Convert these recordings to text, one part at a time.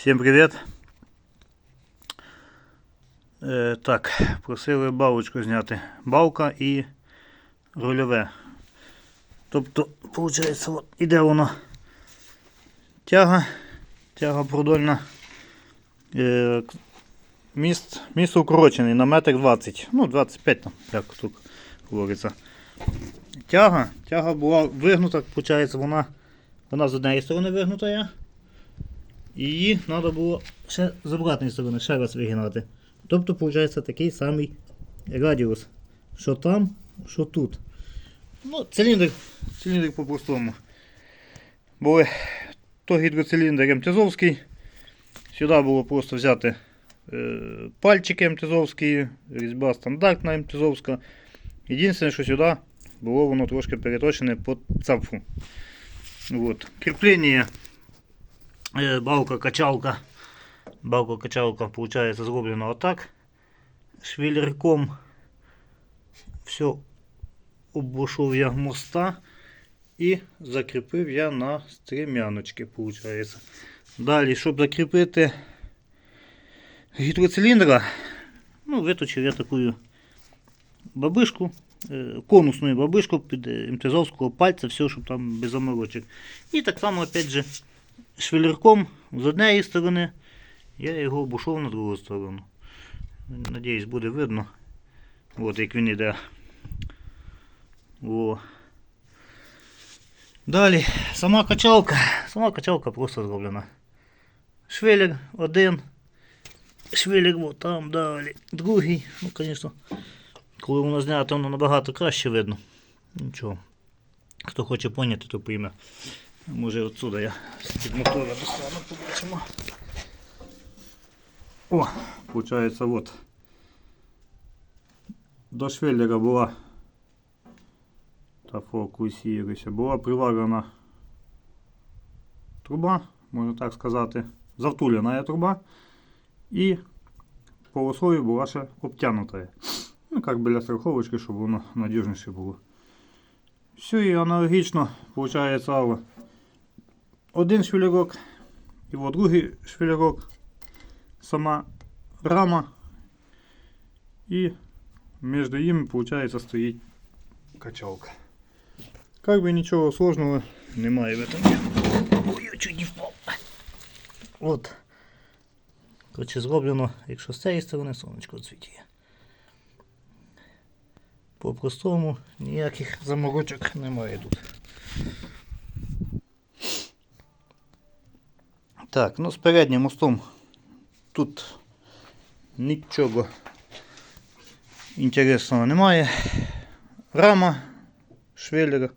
Всім привіт. Е, так, просили балочку зняти. Балка і рульове. Тобто, виходить, іде воно тяга, тяга продольна. Е, міст, міст укорочений на метр 20, ну 25 там, як тут говориться. Тяга, тяга була вигнута, виходить, вона, вона з однієї сторони вигнута. І її треба було ще з обратної сторони ще раз вигинати. Тобто, виходить, такий самий радіус. Що там, що тут. Ну, циліндр, циліндр по-простому. Були то гідроциліндр МТЗовський. Сюди було просто взяти е, пальчики МТЗовські, різьба стандартна МТЗовська. Єдине, що сюди було воно трошки переточене під цапфу. Вот. Кріплення балка-качалка. Балка-качалка получается зроблена отак. Швеллерком. Все обійшов я моста і закріпив я на стремяночки, получается. Далі, щоб закріпити гідроциліндра, ну, виточив я таку бабишку, е, конусну бабишку під е, МТЗовського пальця, все, щоб там без заморочок. І так само, опять же, швеллерком з однієї сторони, я його обійшов на другу сторону. Надіюсь, буде видно. От як він іде. О. Далі, сама качалка. Сама качалка просто зроблена. Швеллер один. Швеллер от там далі. Другий. Ну, звісно, коли воно знято, воно набагато краще видно. Нічого. Хто хоче поняти, то пойме. Може отсюда я з-під мотора достану, побачимо. О, получається от. До швеллера була та фокусіруйся, була приварена труба, можна так сказати, завтулена труба. І полосою була ще обтянута. Ну, як біля страховочки, щоб воно надіжніше було. Все, і аналогічно, виходить, один швеллерок і от другий швеллерок, сама рама і між ними, виходить, стоїть качалка. Как бы нічого сложного немає в этом. Ой, я чуть не впав. От. Короче, зроблено, якщо з цієї сторони сонечко цвітіє. По-простому ніяких заморочок немає тут. Так, ну з переднім мостом тут нічого інтересного немає. Рама швеллера.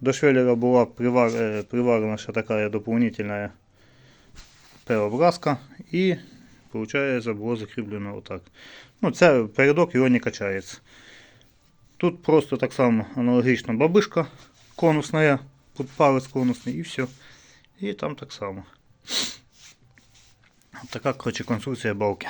До швеллера була привар, е, приварена ще така дополнительна переобразка і получается було закріплено отак. Ну, це передок його не качається. Тут просто так само аналогічно бабишка конусна, тут палець конусний і все. І там так само. Така коротше, конструкція балки.